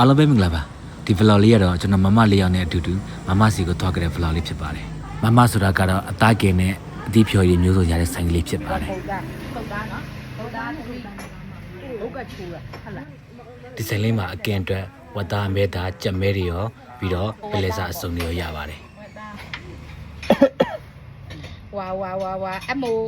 အားလုံးပဲမင်္ဂလာပါဒီ vlog လေးကတော့ကျွန်တော်မမလေးယောက်နဲ့အတူတူမမစီကိုသွားကြတဲ့ vlog လေးဖြစ်ပါတယ်မမဆိုတာကတော့အသားကင်နဲ့အသီးဖြော်ရည်မျိုးစုံရတဲ့ဆိုင်ကလေးဖြစ်ပါတယ်ဟုတ်တာဟုတ်တာနော်ဟုတ်တာသူဟုတ်ကချူတာဟုတ်လားဒီဆိုင်လေးမှာအကင်အတွက်ဝတ်သားမဲသားကြက်မဲတွေရောပြီးတော့ပလဲစာအစုံတွေရောရပါတယ်ဝါဝါဝါဝါအမိုး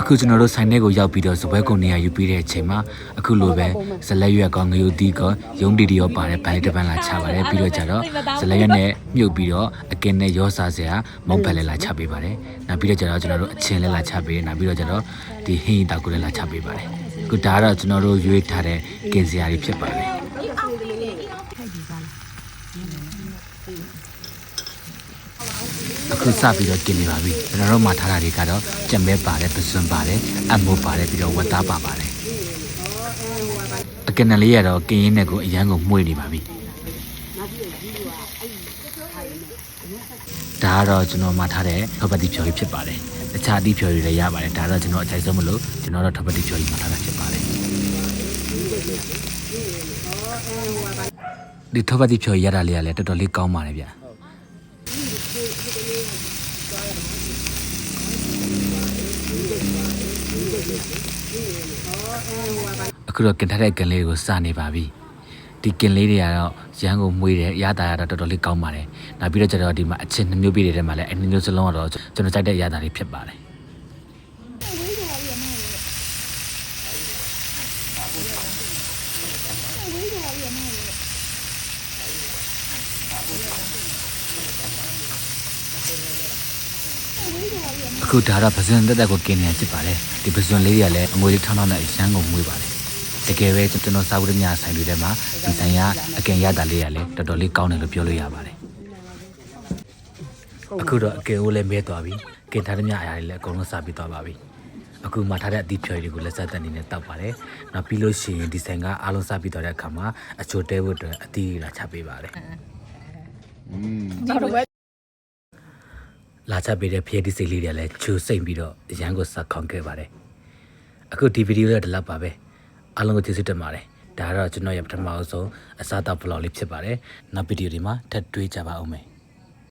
အခုကျွန်တော်တို့ဆိုင်ထဲကိုရောက်ပြီးတော့စပွဲကုန်နေရယူပြီးတဲ့အချိန်မှာအခုလိုပဲဇလက်ရွက်ကောငရုတ်တီးကောရုံးတီတီရောပါတယ်ဘိုင်တစ်ပန်းလာချပါတယ်ပြီးတော့ကြတော့ဇလက်ရွက်နဲ့မြုပ်ပြီးတော့အကင်နဲ့ရောစားစရာမုံဖက်လဲလာချပေးပါတယ်နောက်ပြီးတော့ကြတော့ကျွန်တော်တို့အချင်းလဲလာချပေးတယ်နောက်ပြီးတော့ကြတော့ဒီဟင်းရီတောက်ကိုလဲလာချပေးပါတယ်အခုဒါကတော့ကျွန်တော်တို့ရွေးထားတဲ့ကင်စရာတွေဖြစ်ပါတယ် အခုစပြီးတော့กินနေပါပြီကျွန်တော်တို့မှာထားတာတွေကတော့ကြက်မဲပါတယ်ပစွန်ပါတယ်အမိုးပါတယ်ပြီးတော့ဝတ်သားပါပါတယ်အကင်နယ်လေးရတော့ကင်းရင်းနဲ့ကိုအရန်ကိုမှုေ့နေပါပြီဒါကတော့ကျွန်တော်မှာထားတဲ့ထောပတ်တိဖြော်ကြီးဖြစ်ပါတယ်တခြားအတိဖြော်တွေလည်းရပါတယ်ဒါတော့ကျွန်တော်အကြိုက်ဆုံးမလို့ကျွန်တော်တော့ထောပတ်တိဖြော်ကြီးမှာထားတာဖြစ်ပါတယ်ဒီထောပတ်တိဖြော်ကြီးရတာလေးကလည်းတော်တော်လေးကောင်းပါတယ်ဗျ အခုတော့ကင်ထားတဲ့ကင်လေးတွေကိုစနေပါပြီဒီကင်လေးတွေကတော့ရန်ကုန်မွေးတယ်အရသာရတော့တော်တော်လေးကောင်းပါတယ်နောက်ပြီးတော့ကျတော့ဒီမှာအချင်းနှမျိုးပြည့်တဲ့ထဲမှာလည်းအနှမျိုးစလုံးကတော့ကျွန်တော်ကြိုက်တဲ့အရသာတွေဖြစ်ပါတယ် အခုဒါတော့ပဇွန်တက်တက်ကိုกินနေရဖြစ်ပါတယ်ဒီပဇွန်လေးတွေကလည်းအမွေလေးထောင်းထောင်းနဲ့ရန်ကုန်မွေးပါတယ်တကယ်ပဲကျွန်တော်စားဖို့ညဆိုင်တွေထဲမှာဒီဆိုင်ကအကင်ရတာလေးရလည်းတော်တော်လေးကောင်းတယ်လို့ပြောလို့ရပါတယ်အခုတော့အကင်ကိုလည်းမဲသွားပြီကင်ထားတဲ့ညအရာတွေလည်းအကုန်လုံးစားပြီးသွားပါပြီအခုမှထားတဲ့အသီးဖြော်ရည်တွေကိုလက်ဆက်တက်နေနဲ့တောက်ပါတယ်နောက်ပြီးလို့ရှိရင်ဒီဆိုင်ကအားလုံးစားပြီးသွားတဲ့အခါမှာအချိုတဲဖို့အတွက်အသီးတွေလာချပေးပါတယ်ဒီလိုပဲ လာချပေးတဲ့ဖျဲဒီစိတ်လေးတွေလည်းချူစိတ်ပြီးတော့အရန်ကိုစခေါင်းခဲ့ပါတယ်အခုဒီဗီဒီယိုလေးတော့ဒီလောက်ပါပဲအားလုံးကိုကျေးဇူးတင်ပါတယ်ဒါကတော့ကျွန်တော်ရဲ့ပထမအဆုံးအစားအသောက် vlog လေးဖြစ်ပါတယ်နောက်ဗီဒီယိုဒီမှာထပ်တွေ့ကြပါဦးမယ်